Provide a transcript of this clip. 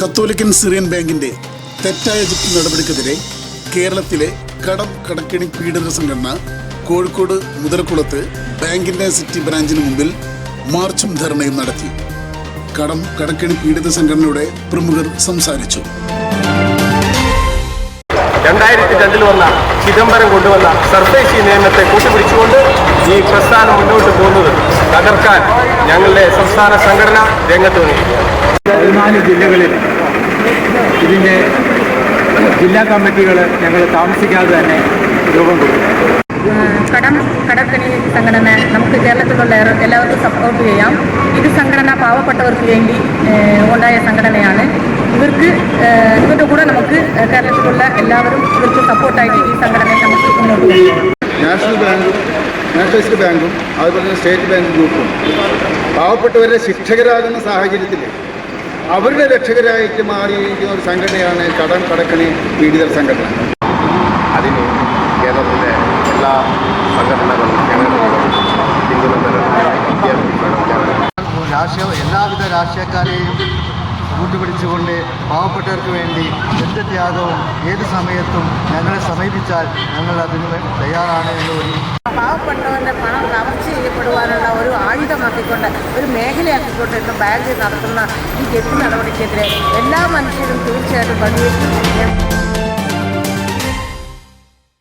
കത്തോലിക്കൻ Syrian ബാങ്കിന്റെ തെറ്റായ നടപടിക്കെതിരെ കേരളത്തിലെ കടം കടക്കിണി പീഡന സംഘടന കോഴിക്കോട് മുതലക്കുളത്ത് ബാങ്കിന്റെ സിറ്റി ബ്രാഞ്ചിന് മുമ്പിൽ മാർച്ചും ധർണയും നടത്തി. കടം കടക്കിണി പീഡിത സംഘടനയുടെ പ്രമുഖർ സംസാരിച്ചു. രണ്ടായിരത്തി രണ്ടിൽ വന്ന ചിദംബരം കൊണ്ടുവന്ന സർഫേസി നിയമത്തെ കൂട്ടുപിടിച്ചുകൊണ്ട് ഈ പ്രസ്ഥാനം മുന്നോട്ട് പോകുന്നത് തകർക്കാൻ ഞങ്ങളുടെ സംസ്ഥാന സംഘടന രംഗത്ത് വന്നിരിക്കുകയാണ്. പതിനാല് ജില്ലകളിൽ ഇതിന്റെ ജില്ലാ കമ്മിറ്റികൾ ഞങ്ങൾ താമസിക്കാതെ തന്നെ രൂപം കൊടുക്കും കടം കടക്കണി സംഘടന നമുക്ക് കേരളത്തിലുള്ള എല്ലാവർക്കും സപ്പോർട്ട് ചെയ്യാം. ഇത് സംഘടന പാവപ്പെട്ടവർക്ക് വേണ്ടി ഉണ്ടായ സംഘടനയാണ്. ഇവർക്ക് ഇവരുടെ കൂടെ നമുക്ക് കേരളത്തിലുള്ള എല്ലാവരും ഇവർക്ക് സപ്പോർട്ടായിട്ട് ഈ സംഘടനയെ നമുക്ക് മുന്നോട്ട് കൊണ്ടുപോകാം. നാഷണലിസ്റ്റ് ബാങ്കും അതുപോലെ തന്നെ സ്റ്റേറ്റ് ബാങ്ക് ഗ്രൂപ്പും. പാവപ്പെട്ടവരെ ശിക്ഷകരാകുന്ന സാഹചര്യത്തിൽ അവരുടെ രക്ഷകരായിട്ട് മാറിയിരിക്കുന്ന ഒരു സംഘടനയാണ് കടം കടക്കണി പീഡിതർ സംഘടന. അതിന് കേരളത്തിലെ എല്ലാ സംഘടനകളും രാഷ്ട്രീയ എല്ലാവിധ രാഷ്ട്രീയക്കാരെയും കൂട്ടുപിടിച്ചുകൊണ്ട് പാവപ്പെട്ടവർക്ക് വേണ്ടി എന്ത് ത്യാഗവും ഏത് സമയത്തും ഞങ്ങളെ സമീപിച്ചാൽ ഞങ്ങൾ അതിന് തയ്യാറാണ് എന്ന് ഒരു പാവപ്പെട്ടവരുടെ പണം കവർച്ച ചെയ്യപ്പെടുവാനുള്ള ഒരു ആയുധമാക്കിക്കൊണ്ട് ഒരു മേഖലയാക്കിക്കൊണ്ട് ഇന്ന് ബാങ്ക് നടത്തുന്ന ഈ ജപ്തി നടപടിക്കെതിരെ എല്ലാ മനുഷ്യരും തീർച്ചയായിട്ടും പ്രതികരിക്കും